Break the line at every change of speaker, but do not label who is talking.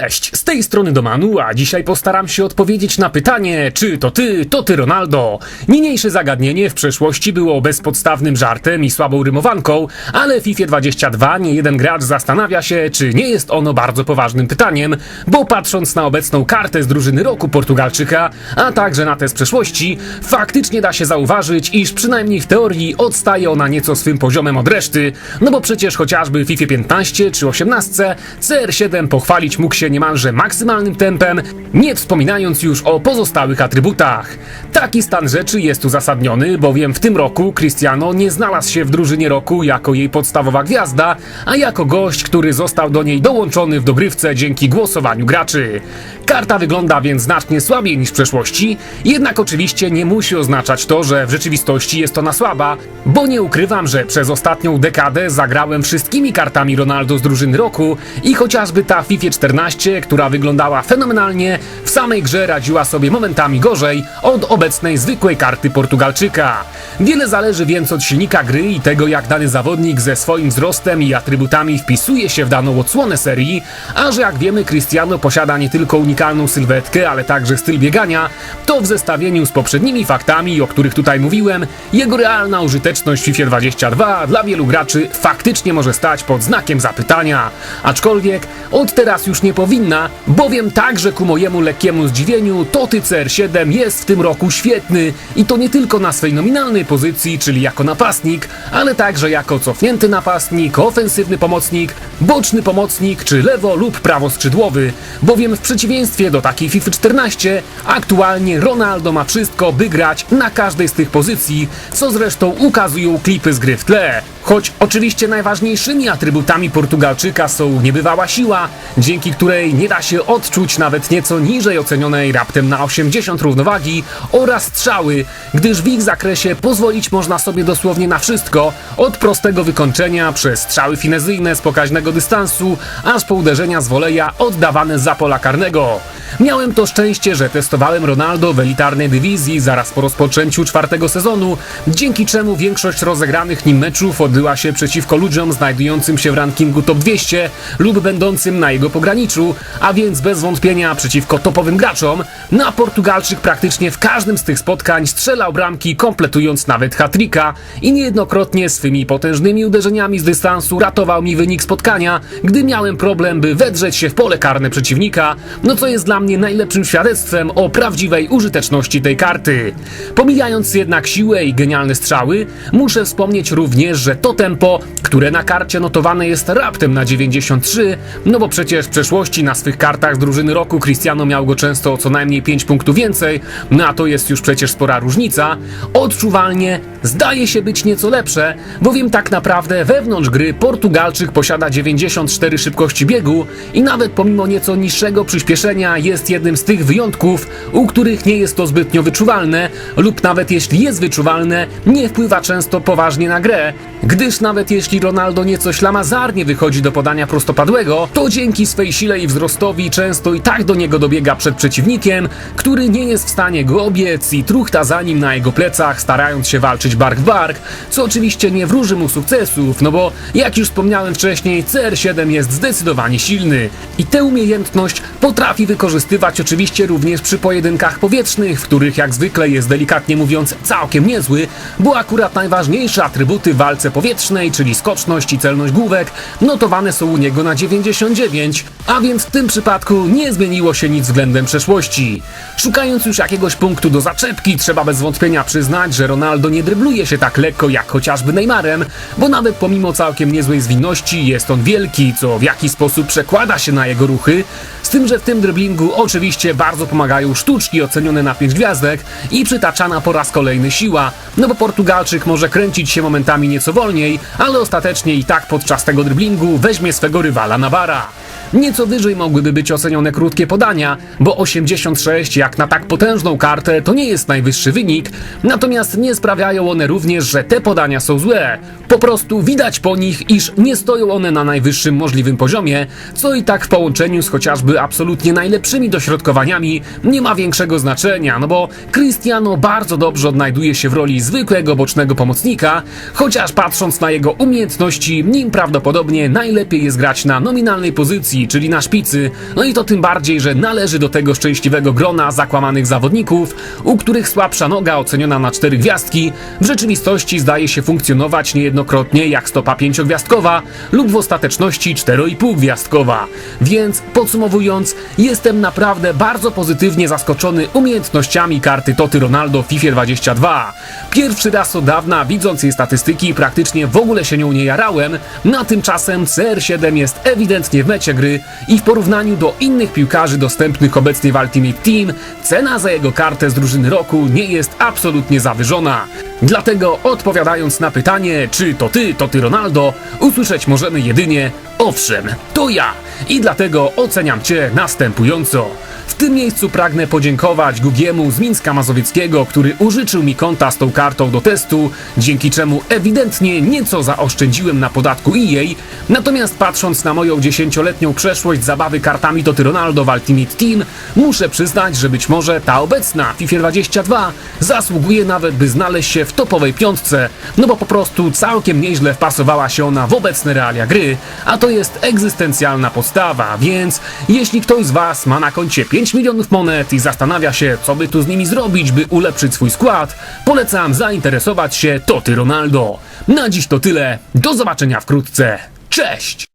Cześć, z tej strony Domanu, a dzisiaj postaram się odpowiedzieć na pytanie, czy to ty, to ty Ronaldo. Niniejsze zagadnienie w przeszłości było bezpodstawnym żartem i słabą rymowanką, ale w FIFA 22 nie jeden gracz zastanawia się, czy nie jest ono bardzo poważnym pytaniem, bo patrząc na obecną kartę z drużyny roku Portugalczyka, a także na te z przeszłości, faktycznie da się zauważyć, iż przynajmniej w teorii odstaje ona nieco swym poziomem od reszty, no bo przecież chociażby w FIFA 15 czy 18 CR7 pochwalić mógł się niemalże maksymalnym tempem, nie wspominając już o pozostałych atrybutach. Taki stan rzeczy jest uzasadniony, bowiem w tym roku Cristiano nie znalazł się w drużynie roku jako jej podstawowa gwiazda, a jako gość, który został do niej dołączony w dogrywce dzięki głosowaniu graczy. Karta wygląda więc znacznie słabiej niż w przeszłości, jednak oczywiście nie musi oznaczać to, że w rzeczywistości jest ona słaba, bo nie ukrywam, że przez ostatnią dekadę zagrałem wszystkimi kartami Ronaldo z drużyny roku i chociażby ta FIFA 14, która wyglądała fenomenalnie, w samej grze radziła sobie momentami gorzej od obecnej zwykłej karty Portugalczyka. Wiele zależy więc od silnika gry i tego, jak dany zawodnik ze swoim wzrostem i atrybutami wpisuje się w daną odsłonę serii, a że jak wiemy Cristiano posiada nie tylko unikalną sylwetkę, ale także styl biegania, to w zestawieniu z poprzednimi faktami, o których tutaj mówiłem, jego realna użyteczność w FIFA 22 dla wielu graczy faktycznie może stać pod znakiem zapytania. Aczkolwiek od teraz już nie powinna, bowiem także ku mojemu lekkiemu zdziwieniu Toty CR7 jest w tym roku świetny i to nie tylko na swej nominalnej pozycji, czyli jako napastnik, ale także jako cofnięty napastnik, ofensywny pomocnik, boczny pomocnik czy lewo lub prawo skrzydłowy, bowiem w przeciwieństwie do takiej FIFA 14 aktualnie Ronaldo ma wszystko, by grać na każdej z tych pozycji, co zresztą ukazują klipy z gry w tle. Choć oczywiście najważniejszymi atrybutami Portugalczyka są niebywała siła, dzięki której nie da się odczuć nawet nieco niżej ocenionej raptem na 80 równowagi oraz strzały, gdyż w ich zakresie pozwolić można sobie dosłownie na wszystko, od prostego wykończenia przez strzały finezyjne z pokaźnego dystansu, aż po uderzenia z woleja oddawane za pola karnego. Miałem to szczęście, że testowałem Ronaldo w elitarnej dywizji zaraz po rozpoczęciu czwartego sezonu, dzięki czemu większość rozegranych nim meczów odbyła się przeciwko ludziom znajdującym się w rankingu top 200 lub będącym na jego pograniczu, a więc bez wątpienia przeciwko topowym graczom. Na Portugalczyk praktycznie w każdym z tych spotkań strzelał bramki, kompletując nawet hat-tricka. I niejednokrotnie swymi potężnymi uderzeniami z dystansu ratował mi wynik spotkania, gdy miałem problem, by wedrzeć się w pole karne przeciwnika, no co jest dla mnie najlepszym świadectwem o prawdziwej użyteczności tej karty. Pomijając jednak siłę i genialne strzały, muszę wspomnieć również, że to tempo, które na karcie notowane jest raptem na 93, no bo przecież w przeszłości na swych kartach drużyny roku Cristiano miał go często o co najmniej 5 punktów więcej, no a to jest już przecież spora różnica, odczuwalnie zdaje się być nieco lepsze, bowiem tak naprawdę wewnątrz gry Portugalczyk posiada 94 szybkości biegu i nawet pomimo nieco niższego przyspieszenia jest jednym z tych wyjątków, u których nie jest to zbytnio wyczuwalne lub nawet jeśli jest wyczuwalne, nie wpływa często poważnie na grę, gdyż nawet jeśli Ronaldo nieco ślamazarnie wychodzi do podania prostopadłego, to dzięki swej sile i wzrostowi często i tak do niego dobiega przed przeciwnikiem, który nie jest w stanie go obiec i truchta za nim na jego plecach, starając się walczyć bark w bark, co oczywiście nie wróży mu sukcesów, no bo jak już wspomniałem wcześniej, CR7 jest zdecydowanie silny i tę umiejętność potrafi wykorzystywać oczywiście również przy pojedynkach powietrznych, w których jak zwykle jest delikatnie mówiąc całkiem niezły, bo akurat najważniejsze atrybuty w walce powietrznej, czyli skoczność i celność główek, notowane są u niego na 99, a więc w tym przypadku nie zmieniło się nic względem przeszłości. Szukając już jakiegoś punktu do zaczepki, trzeba bez wątpienia przyznać, że Ronaldo nie drybluje się tak lekko jak chociażby Neymarem, bo nawet pomimo całkiem niezłej zwinności jest on wielki, co w jakiś sposób przekłada się na jego ruchy, z tym, że w tym dryblingu oczywiście bardzo pomagają sztuczki ocenione na 5 gwiazdek i przytaczana po raz kolejny siła, no bo Portugalczyk może kręcić się momentami nieco wolniej, ale ostatecznie i tak podczas tego dryblingu weźmie swego rywala na bara. Nieco wyżej mogłyby być ocenione krótkie podania, bo 86 jak na tak potężną kartę to nie jest najwyższy wynik, natomiast nie sprawiają one również, że te podania są złe. Po prostu widać po nich, iż nie stoją one na najwyższym możliwym poziomie, co i tak w połączeniu z chociażby absolutnie najlepszymi dośrodkowaniami nie ma większego znaczenia, no bo Cristiano bardzo dobrze odnajduje się w roli zwykłego bocznego pomocnika, chociaż patrząc na jego umiejętności, nim prawdopodobnie najlepiej jest grać na nominalnej pozycji Czyli na szpicy. No i to tym bardziej, że należy do tego szczęśliwego grona zakłamanych zawodników, u których słabsza noga oceniona na cztery gwiazdki w rzeczywistości zdaje się funkcjonować niejednokrotnie jak stopa pięciogwiazdkowa lub w ostateczności 4,5 gwiazdkowa. Więc podsumowując, jestem naprawdę bardzo pozytywnie zaskoczony umiejętnościami karty Toty Ronaldo w FIFA 22. Pierwszy raz od dawna, widząc jej statystyki, praktycznie w ogóle się nią nie jarałem, na tymczasem CR7 jest ewidentnie w mecie gry i w porównaniu do innych piłkarzy dostępnych obecnie w Ultimate Team, cena za jego kartę z drużyny roku nie jest absolutnie zawyżona. Dlatego odpowiadając na pytanie, czy to ty, to ty Ronaldo, usłyszeć możemy jedynie owszem, to ja. I dlatego oceniam cię następująco. W tym miejscu pragnę podziękować Gugiemu z Mińska Mazowieckiego, który użyczył mi konta z tą kartą do testu, dzięki czemu ewidentnie nieco zaoszczędziłem na podatku EA, natomiast patrząc na moją dziesięcioletnią przeszłość zabawy kartami Toty Ronaldo w Ultimate Team, muszę przyznać, że być może ta obecna FIFA 22 zasługuje nawet by znaleźć się w topowej piątce, no bo po prostu całkiem nieźle wpasowała się ona w obecne realia gry, a to jest egzystencjalna podstawa, więc jeśli ktoś z Was ma na koncie 5 milionów monet i zastanawia się, co by tu z nimi zrobić, by ulepszyć swój skład, polecam zainteresować się Toty Ronaldo. Na dziś to tyle, do zobaczenia wkrótce, cześć!